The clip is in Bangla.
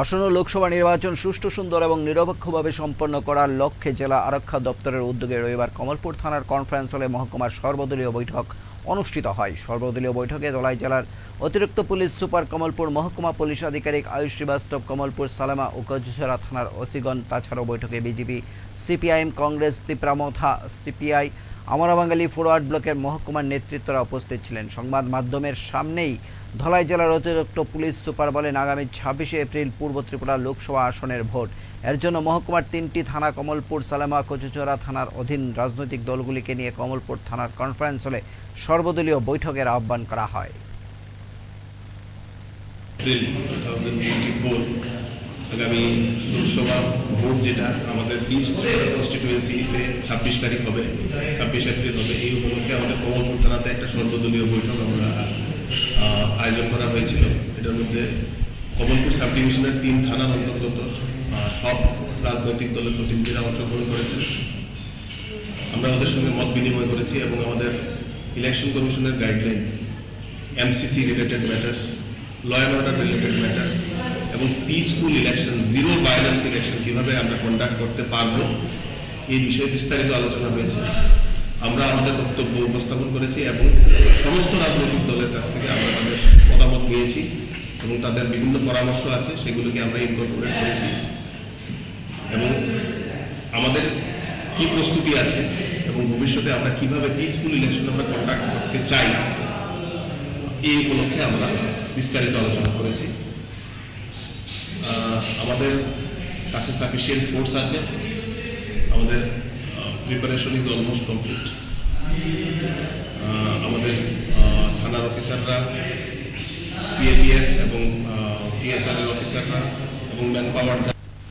আসন্ন লোকসভা নির্বাচন সুষ্ঠু, সুন্দর এবং নিরপেক্ষভাবে সম্পন্ন করার লক্ষ্যে জেলা আরক্ষা দপ্তরের উদ্যোগে রবিবার কমলপুর থানার কনফারেন্স হলে মহকুমার সর্বদলীয় বৈঠক অনুষ্ঠিত হয়। সর্বদলীয় বৈঠকে ধলাই জেলার অতিরিক্ত পুলিশ সুপার কমলপুর, মহকুমা পুলিশ আধিকারিক আয়ুষ শ্রীবাস্তব, কমলপুর সালামা ও কচুছড়া থানার ওসিগণ, তাছাড়াও বৈঠকে BJP, CPIM, Congress, Tipra Motha, CPI Amra Bangali forward ব্লকের মহকুমার নেতৃত্বরা উপস্থিত ছিলেন। সংবাদ মাধ্যমের সামনেই ধলাই জেলার অতিরিক্ত পুলিশ সুপার বলেন, আগামী ছাব্বিশে এপ্রিল পূর্ব ত্রিপুরা লোকসভা আসনের ভোট। এর জন্য মহকুমার তিনটি থানা, কমলপুর, সালেমা, কচুচড়া থানার অধীন রাজনৈতিক দলগুলিকে নিয়ে কমলপুর থানার কনফারেন্স হলে সর্বদলীয় বৈঠকের আহ্বান করা হয়। আগামী লোকসভা ভোট যেটা, আমাদের ইস্ট কনস্টিটিউয়েন্সিতে ছাব্বিশ তারিখ হবে, ছাব্বিশ এপ্রিল হবে, এই উপলক্ষে আমাদের কমলপুর থানাতে একটা সর্বদলীয় বৈঠক আমরা আয়োজন করা হয়েছিল। এটার মধ্যে কমলপুর সাব ডিভিশনের তিন থানার অন্তর্গত সব রাজনৈতিক দলের প্রতিনিধিরা অংশগ্রহণ করেছেন আমরা ওদের সঙ্গে মত বিনিময় করেছি এবং আমাদের ইলেকশন কমিশনের guideline MCC related matters law and order related matter এবং peaceful election zero violence election কীভাবে আমরা কন্ডাক্ট করতে পারব, এই বিষয়ে বিস্তারিত আলোচনা হয়েছে। আমরা আমাদের বক্তব্য উপস্থাপন করেছি এবং সমস্ত রাজনৈতিক দলের কাছ থেকে আমরা তাদের মতামত নিয়েছি এবং তাদের বিভিন্ন পরামর্শ আছে, সেগুলোকে আমরা ইনকর্পোরেট করেছি। এবং আমাদের কি প্রস্তুতি আছে এবং ভবিষ্যতে আমরা কীভাবে পিসফুল ইলেকশন আমরা কন্ডাক্ট করতে চাই এই উপলক্ষে আমরা বিস্তারিত আলোচনা করেছি। আমাদের কাছে সাফিসিয়েন্ট ফোর্স আছে। আমাদের প্রিপারেশন ইজ অলমোস্ট কমপ্লিট আমাদের থানার অফিসাররা সিএপিএফ এবং টিএসআর অফিসাররা এবং ম্যান পাওয়ার